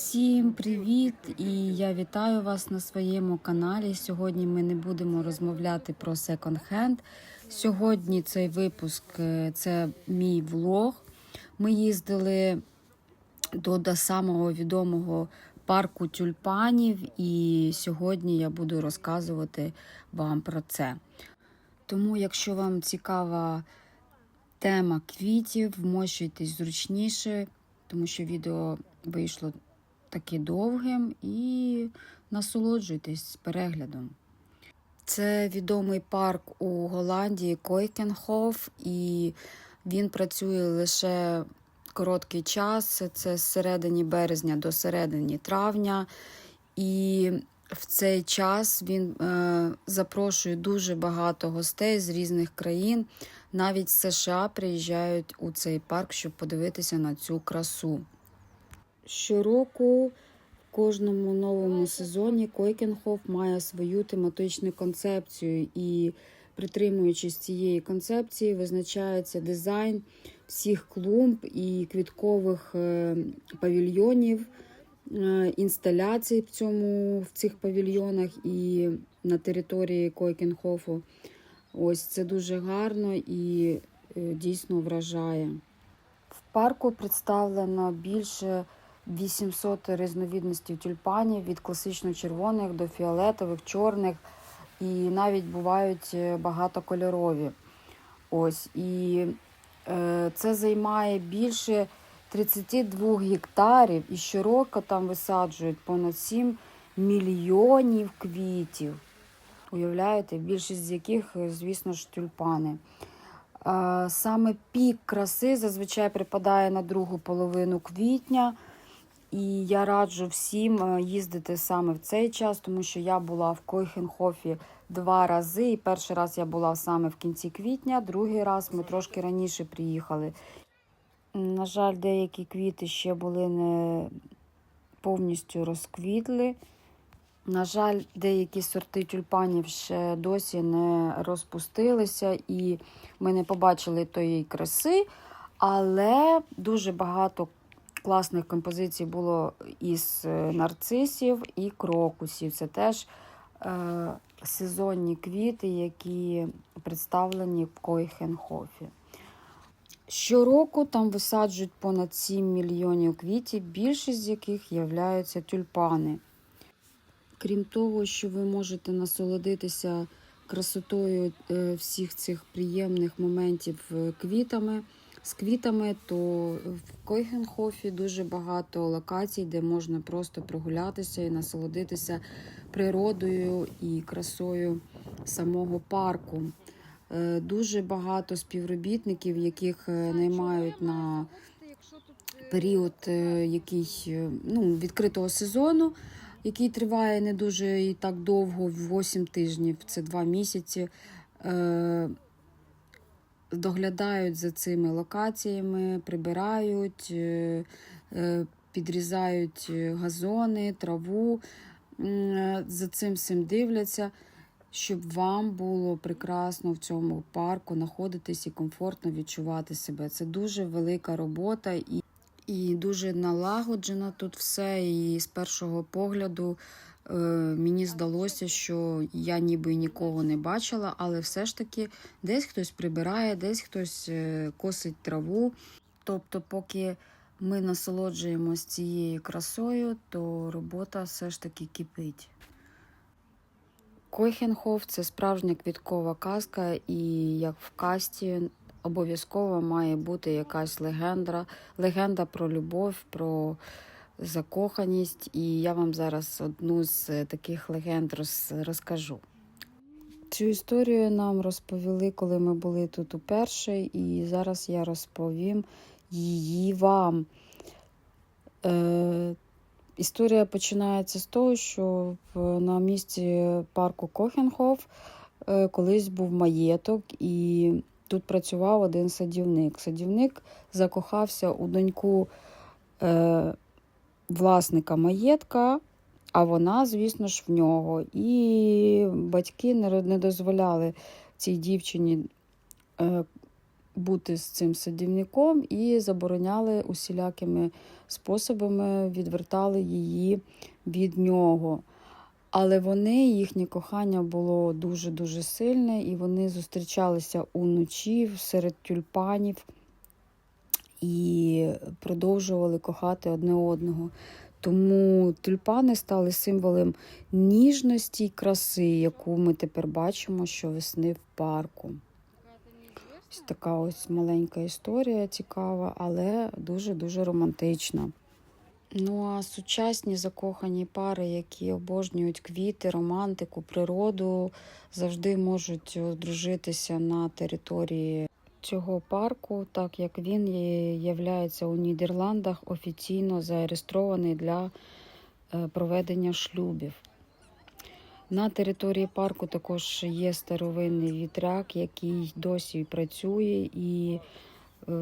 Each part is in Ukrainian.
Всім привіт! І я вітаю вас на своєму каналі. Сьогодні ми не будемо розмовляти про секонд-хенд. Сьогодні цей випуск е, це мій влог. Ми їздили до, до самого відомого парку тюльпанів, і сьогодні я буду розказувати вам про це. Тому, якщо вам цікава тема квітів, вмощуйтесь зручніше, тому що відео вийшло таки довгим і насолоджуйтесь переглядом. Це відомий парк у Голландії Койкенхоф, і він працює лише короткий час. Це з середини березня до середини травня. І в цей час він е, запрошує дуже багато гостей з різних країн. Навіть США приїжджають у цей парк, щоб подивитися на цю красу. Щороку в кожному новому сезоні Койкенхоф має свою тематичну концепцію, і, притримуючись цієї концепції, визначається дизайн всіх клумб і квіткових е, павільйонів, е, інсталяцій в, цьому, в цих павільйонах і на території Койкенхофу. Ось це дуже гарно і е, дійсно вражає. В парку представлено більше 800 різновидностей тюльпанів від класично червоних до фіолетових, чорних і навіть бувають е, багатокольорові. Ось і е, це займає більше 32 гектарів, і щороку там висаджують понад 7 мільйонів квітів. Уявляєте, більшість з яких, е, звісно ж, тюльпани. Е, Саме пік краси зазвичай припадає на другу половину квітня. І я раджу всім е, їздити саме в цей час, тому що я була в Койхенхофі два рази. І перший раз я була саме в кінці квітня, другий раз ми трошки раніше приїхали. На жаль, деякі квіти ще були не повністю розквітли. На жаль, деякі сорти тюльпанів ще досі не розпустилися, і ми не побачили тої краси, але дуже багато класних композицій було із е, нарцисів і крокусів. Це теж е, сезонні квіти, які представлені в Койхенхофі. Щороку там висаджують понад 7 мільйонів квітів, більшість з яких являються тюльпани. Крім того, що ви можете насолодитися красотою е, всіх цих приємних моментів е, квітами, з квітами, то в Койгенхофі дуже багато локацій, де можна просто прогулятися і насолодитися природою і красою самого парку. Е, Дуже багато співробітників, яких е, наймають на період е, який, ну, відкритого сезону, який триває не дуже і так довго, 8 тижнів, це 2 місяці. Доглядають за цими локаціями, прибирають, е, е, підрізають е, газони, траву. За цим всім дивляться, щоб вам було прекрасно в цьому парку знаходитись і комфортно відчувати себе. Це дуже велика робота і, і дуже налагоджено тут все. І з першого погляду мені здалося, що я ніби нікого не бачила, але все ж таки десь хтось прибирає, десь хтось е, косить траву. Тобто, поки ми насолоджуємося цією красою, то робота все ж таки кипить. Койхенхоф це справжня квіткова казка, і як в касті обов'язково має бути якась легенда, легенда про любов, про закоханість. І я вам зараз одну з таких легенд роз, розкажу. Цю історію нам розповіли, коли ми були тут уперше, і зараз я розповім її вам. Е, Історія починається з того, що на місці парку Кохенхоф е, колись був маєток, і тут працював один садівник. Садівник закохався у доньку е, власника маєтка, а вона, звісно ж, в нього. І батьки не, дозволяли цій дівчині е, бути з цим садівником і забороняли усілякими способами, відвертали її від нього. Але вони, їхнє кохання було дуже-дуже сильне, і вони зустрічалися уночі серед тюльпанів і продовжували кохати одне одного. Тому тюльпани стали символом ніжності й краси, яку ми тепер бачимо щовесни в парку. Ось така ось маленька історія цікава, але дуже-дуже романтична. Ну а сучасні закохані пари, які обожнюють квіти, романтику, природу, завжди можуть одружитися на території цього парку, так як він є- у Нідерландах офіційно зареєстрований для е, проведення шлюбів. На території парку також є старовинний вітряк, який досі працює, і е,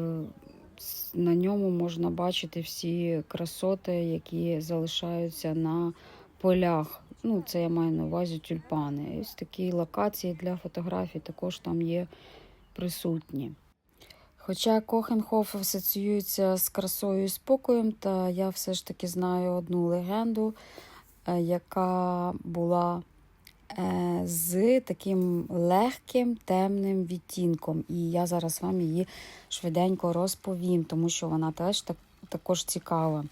на ньому можна бачити всі красоти, які залишаються на полях. Ну, це я маю на увазі тюльпани. Ось такі локації для фотографій також там є присутні. Хоча Кохенхоф асоціюється з красою і спокоєм, та я все ж таки знаю одну легенду, е, яка була е, з таким легким темним відтінком. І я зараз вам її швиденько розповім, тому що вона теж так, також цікава.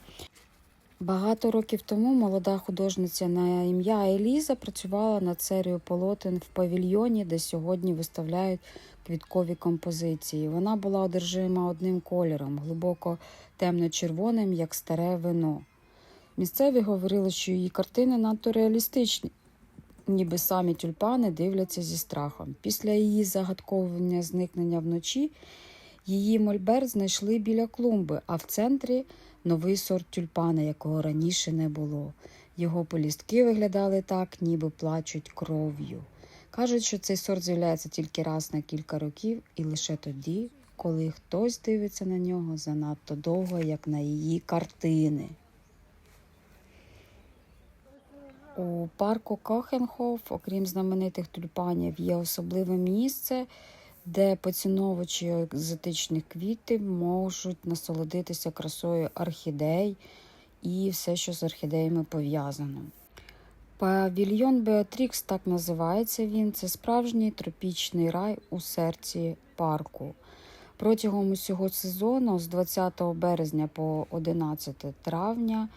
Багато років тому молода художниця на ім'я Еліза працювала над серією полотен в павільйоні, де сьогодні виставляють квіткові композиції. Вона була одержима одним кольором, глибоко темно-червоним, як старе вино. Місцеві говорили, що її картини надто реалістичні, ніби самі тюльпани дивляться зі страхом. Після її загадкового зникнення вночі її мольберт знайшли біля клумби, а в центрі новий сорт тюльпана, якого раніше не було. Його полістки виглядали так, ніби плачуть кров'ю. Кажуть, що цей сорт з'являється тільки раз на кілька років, і лише тоді, коли хтось дивиться на нього занадто довго, як на її картини. У парку Кохенхоф, окрім знаменитих тюльпанів, є особливе місце, де поціновувачі екзотичних квітів можуть насолодитися красою орхідей і все, що з орхідеями пов'язано. Павільйон Беатрікс, так називається він. Це справжній тропічний рай у серці парку. Протягом усього сезону, з 20 березня по 11 травня,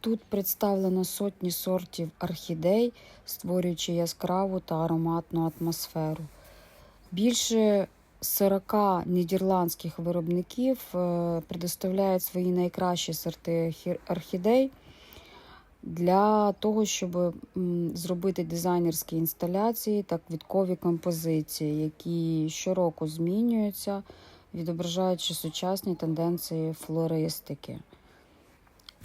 тут представлено сотні сортів орхідей, створюючи яскраву та ароматну атмосферу. Більше 40 нідерландських виробників е, предоставляють свої найкращі сорти орхідей для того, щоб зробити дизайнерські інсталяції та квіткові композиції, які щороку змінюються, відображаючи сучасні тенденції флористики.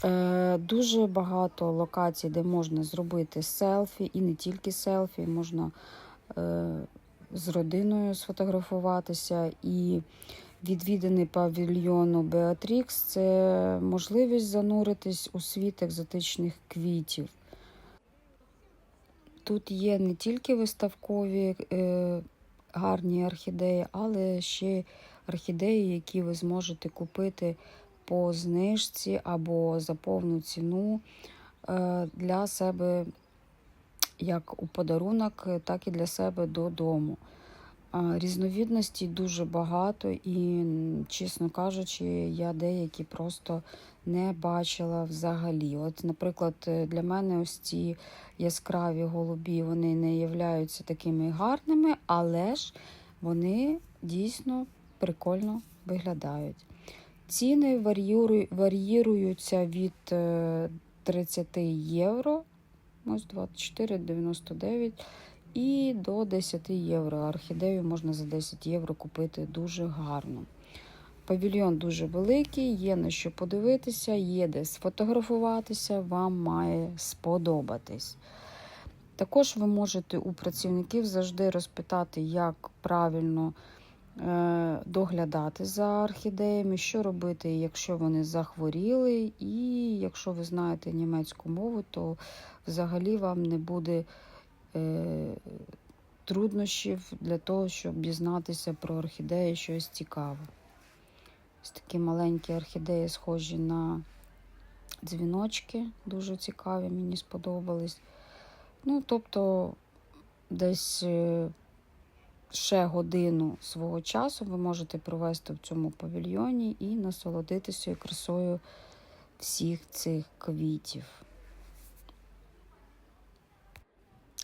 Е, Дуже багато локацій, де можна зробити селфі, і не тільки селфі, можна е, з родиною сфотографуватися. І відвіданий павільйону Беатрікс це можливість зануритись у світ екзотичних квітів. Тут є не тільки виставкові е, гарні орхідеї, але ще орхідеї, які ви зможете купити по знижці або за повну ціну е, для себе як у подарунок, так і для себе додому. А, Різновідностей дуже багато, і, чесно кажучи, я деякі просто не бачила взагалі. От, наприклад, е, для мене ось ці яскраві голубі вони не являються такими гарними, але ж вони дійсно прикольно виглядають. Ціни варіюються від е, 30 євро, ось 24,99 і до 10 євро. Орхідею можна за 10 євро купити дуже гарно. Павільйон дуже великий, є на що подивитися, є де сфотографуватися, вам має сподобатись. Також ви можете у працівників завжди розпитати, як правильно доглядати за орхідеями, що робити, якщо вони захворіли, і якщо ви знаєте німецьку мову, то взагалі вам не буде е, труднощів для того, щоб дізнатися про орхідеї щось цікаве. Ось такі маленькі орхідеї, схожі на дзвіночки, дуже цікаві, мені сподобались. Ну, тобто, десь е, ще годину свого часу ви можете провести в цьому павільйоні і насолодитися красою всіх цих квітів.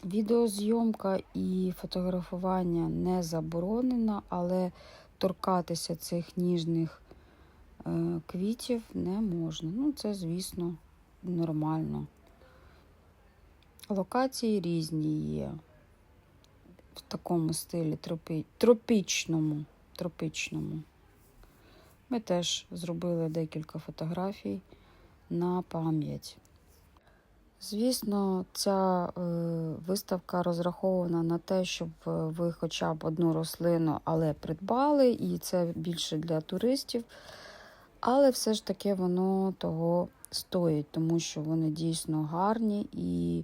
Відеозйомка і фотографування не заборонено, але торкатися цих ніжних е, квітів не можна. Ну, це, звісно, нормально. Локації різні є в такому стилі тропі... тропічному. тропічному. Ми теж зробили декілька фотографій на пам'ять. Звісно, ця е, виставка розрахована на те, щоб е, ви хоча б одну рослину, але придбали, і це більше для туристів. Але все ж таки воно того стоїть, тому що вони дійсно гарні і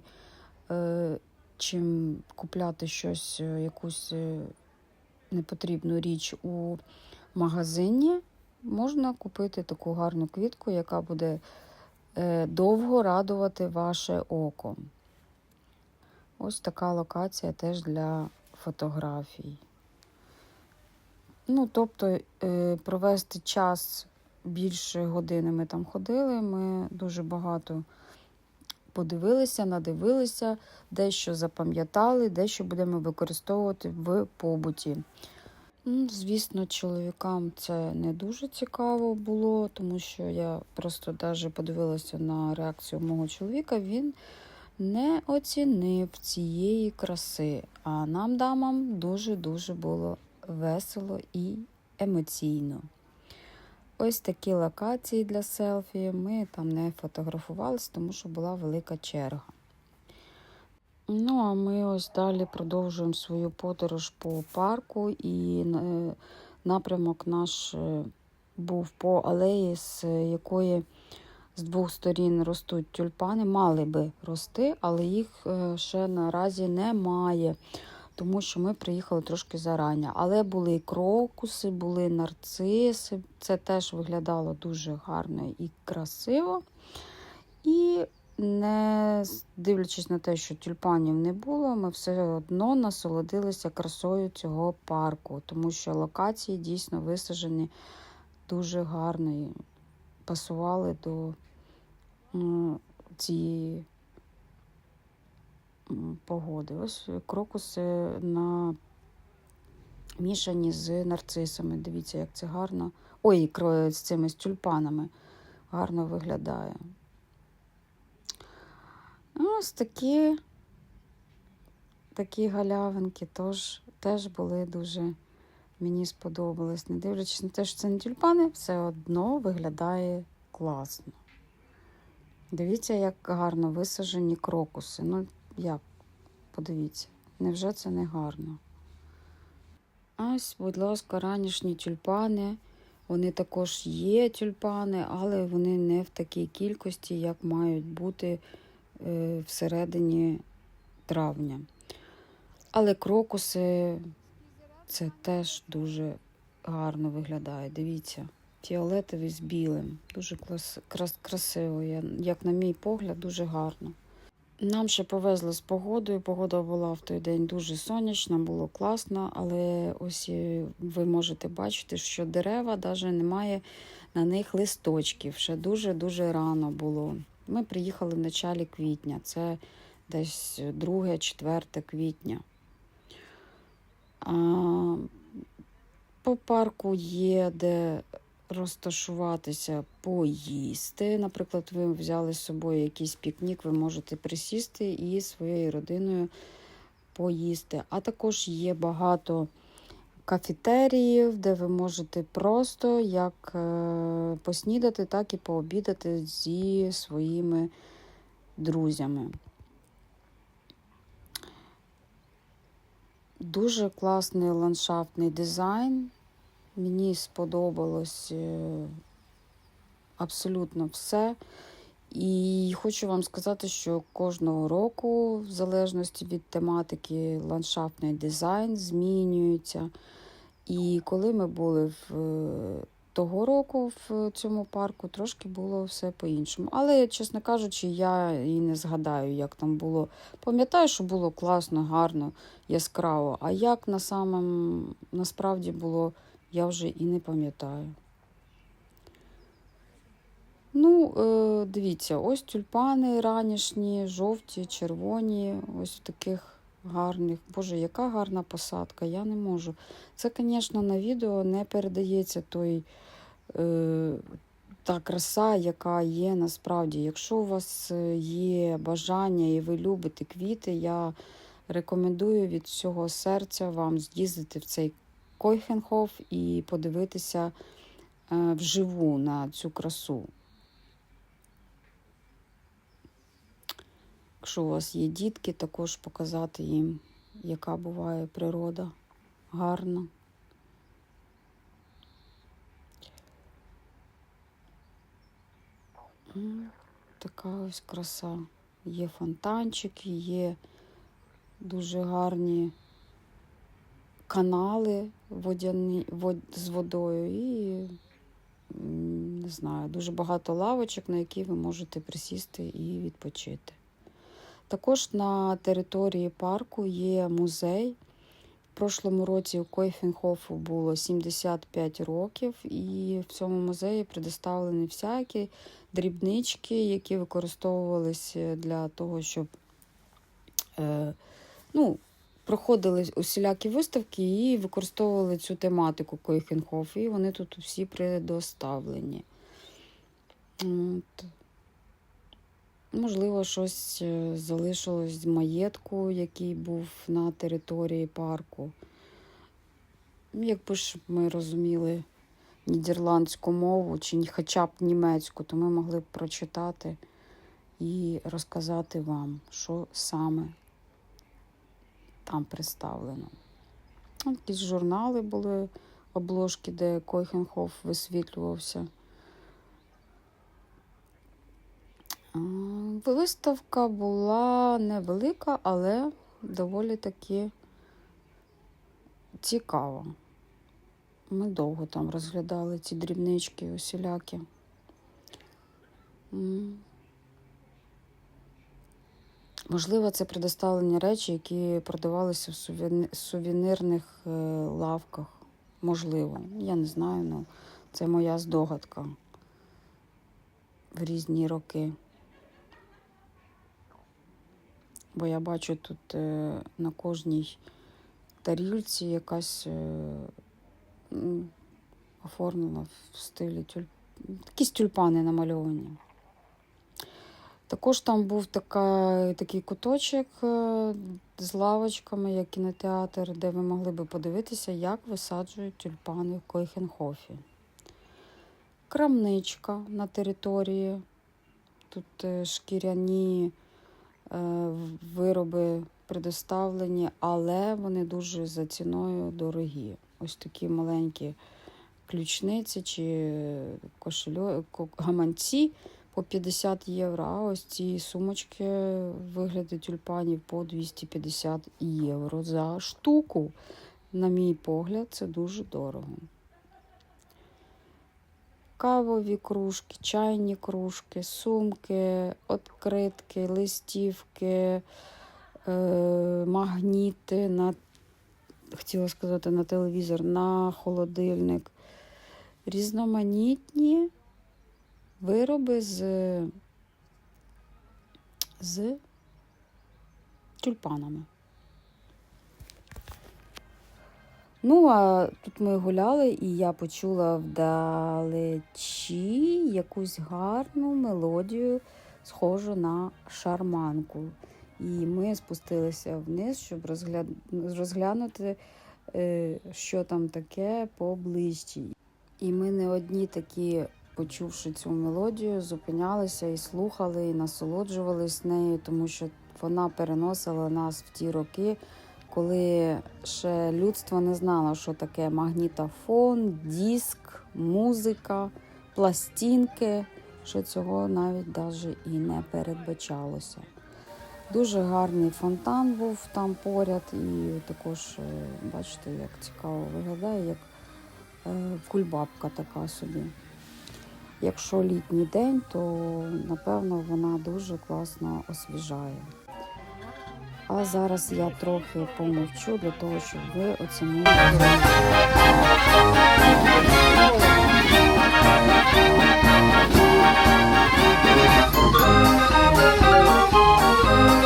е, чим купляти щось, е, якусь е, непотрібну річ у магазині, можна купити таку гарну квітку, яка буде е, довго радувати ваше око. Ось така локація теж для фотографій. Ну, тобто, провести час більше години ми там ходили, ми дуже багато подивилися, надивилися, дещо запам'ятали, дещо будемо використовувати в побуті. Ну, Звісно, чоловікам це не дуже цікаво було, тому що я просто навіть подивилася на реакцію мого чоловіка. Він не оцінив цієї краси. А нам, дамам, дуже-дуже було весело і емоційно. Ось такі локації для селфі. Ми там не фотографувалися, тому що була велика черга. Ну, а ми ось далі продовжуємо свою подорож по парку, і е, напрямок наш е, був по алеї, з якої з двох сторін ростуть тюльпани. Мали би рости, але їх е, ще наразі немає, тому що ми приїхали трошки зарані. Але були і крокуси, були нарциси. Це теж виглядало дуже гарно і красиво. І не дивлячись на те, що тюльпанів не було, ми все одно насолодилися красою цього парку, тому що локації дійсно висаджені дуже гарно і пасували до цієї погоди. Ось крокуси на мішані з нарцисами. Дивіться, як це гарно. Ой, з цими з тюльпанами гарно виглядає. Ось такі такі галявинки тож, теж були дуже, мені сподобались. Не дивлячись на те, що це не тюльпани, все одно виглядає класно. Дивіться, як гарно висаджені крокуси. Ну, як, подивіться, невже це не гарно? Ось, будь ласка, ранішні тюльпани. Вони також є тюльпани, але вони не в такій кількості, як мають бути. Е, всередині травня. Але крокуси це теж дуже гарно виглядає. Дивіться, фіолетовий з білим. Дуже клас, крас, красиво, як, на мій погляд, дуже гарно. Нам ще повезли з погодою. Погода була в той день дуже сонячна, було класно, але ось ви можете бачити, що дерева навіть немає на них листочків. Ще дуже-дуже рано було. Ми приїхали в началі квітня, це десь 2-4 квітня. А, По парку є де розташуватися, поїсти. Наприклад, ви взяли з собою якийсь пікнік, ви можете присісти і своєю родиною поїсти. А також є багато кафетеріїв, де ви можете просто як е, поснідати, так і пообідати зі своїми друзями. Дуже класний ландшафтний дизайн. Мені сподобалось е, абсолютно все. І хочу вам сказати, що кожного року, в залежності від тематики, ландшафтний дизайн змінюється. І коли ми були в е, того року в цьому парку, трошки було все по-іншому. Але, чесно кажучи, я і не згадаю, як там було. Пам'ятаю, що було класно, гарно, яскраво. А як на самом, насправді було, я вже і не пам'ятаю. Ну, е, дивіться, ось тюльпани ранішні, жовті, червоні, ось в таких гарних. Боже, яка гарна посадка, я не можу. Це, звісно, на відео не передається той, е, та краса, яка є насправді. Якщо у вас е, є бажання і ви любите квіти, я рекомендую від всього серця вам з'їздити в цей Койхенхоф і подивитися е, вживу на цю красу. Якщо у вас є дітки, також показати їм, яка буває природа гарна. Така ось краса. Є фонтанчики, є дуже гарні канали водяні, вод, з водою і не знаю, дуже багато лавочок, на які ви можете присісти і відпочити. Також на території парку є музей. В прошлому році у Койфенхофу було 75 років, і в цьому музеї предоставлені всякі дрібнички, які використовувалися для того, щоб е, ну, проходили усілякі виставки і використовували цю тематику Койхенхоф, і вони тут всі предоставлені. От. Можливо, щось е, залишилось з маєтку, який був на території парку. Якби ж ми розуміли нідерландську мову чи хоча б німецьку, то ми могли б прочитати і розказати вам, що саме там представлено. Якісь журнали були, обложки, де Койхенхоф висвітлювався. Виставка була невелика, але доволі таки цікава. Ми довго там розглядали ці дрібнички усілякі. Можливо, це предоставлені речі, які продавалися в сувені- сувенірних е, лавках. Можливо, я не знаю, але це моя здогадка в різні роки. Бо я бачу тут е, на кожній тарілці якась е, оформлена в стилі тюль... якісь тюльпани намальовані. Також там був така, такий куточок е, з лавочками, як кінотеатр, де ви могли би подивитися, як висаджують тюльпани в Койхенхофі. Крамничка на території. Тут е, шкіряні е, вироби предоставлені, але вони дуже за ціною дорогі. Ось такі маленькі ключниці чи кошельо, гаманці по 50 євро. А ось ці сумочки вигляди тюльпанів по 250 євро за штуку. На мій погляд, це дуже дорого. Кавові кружки, чайні кружки, сумки, откритки, листівки, е, магніти на, хотіла сказати, на телевізор, на холодильник. Різноманітні вироби з, з тюльпанами. Ну, а тут ми гуляли, і я почула вдалечі якусь гарну мелодію, схожу на шарманку. І ми спустилися вниз, щоб розгля... розглянути, е, що там таке поближче. І ми не одні такі, почувши цю мелодію, зупинялися і слухали, і насолоджувались нею, тому що вона переносила нас в ті роки, коли ще людство не знало, що таке магнітофон, диск, музика, пластинки, що цього навіть даже і не передбачалося. Дуже гарний фонтан був там поряд, і також, е, бачите, як цікаво виглядає, як е, кульбабка така собі. Якщо літній день, то напевно вона дуже класно освіжає. А зараз я трохи помовчу для того, щоб ви оцінили. Задня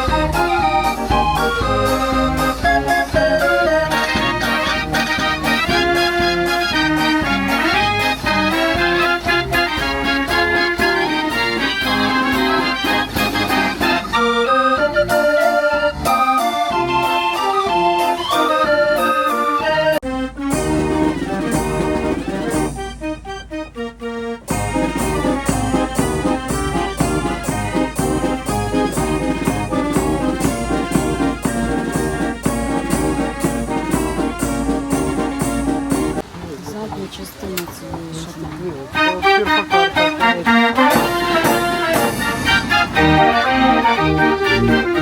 Ну,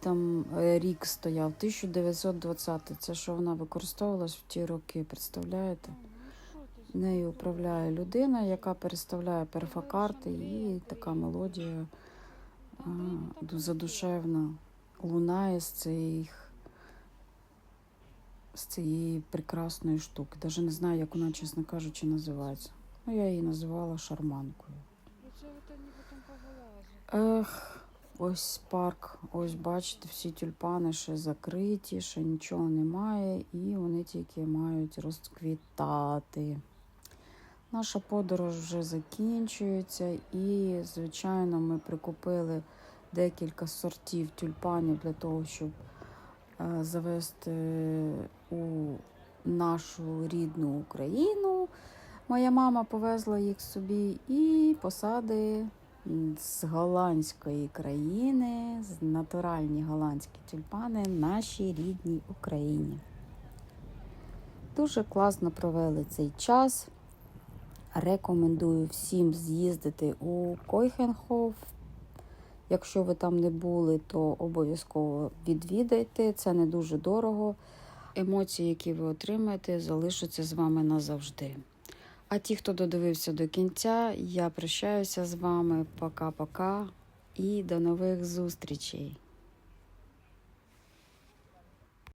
там е, рік стояв? 1920. Це що вона використовувалась в ті роки, представляєте? Нею управляє людина, яка переставляє перфокарти, і така мелодія а, задушевна лунає з цих з цієї прекрасної штуки. Навіть не знаю, як вона, чесно кажучи, називається. Ну, я її називала шарманкою. Повилазять. Ех, ось парк. Ось бачите, всі тюльпани ще закриті, ще нічого немає, і вони тільки мають розквітати. Наша подорож вже закінчується, і, звичайно, ми прикупили декілька сортів тюльпанів для того, щоб е, завести у нашу рідну Україну. Моя мама повезла їх собі і посади з голландської країни, з натуральні голландські тюльпани в нашій рідній Україні. Дуже класно провели цей час. Рекомендую всім з'їздити у Койхенхоф. Якщо ви там не були, то обов'язково відвідайте. Це не дуже дорого. Емоції, які ви отримаєте, залишаться з вами назавжди. А ті, хто додивився до кінця, я прощаюся з вами. Пока-пока і до нових зустрічей.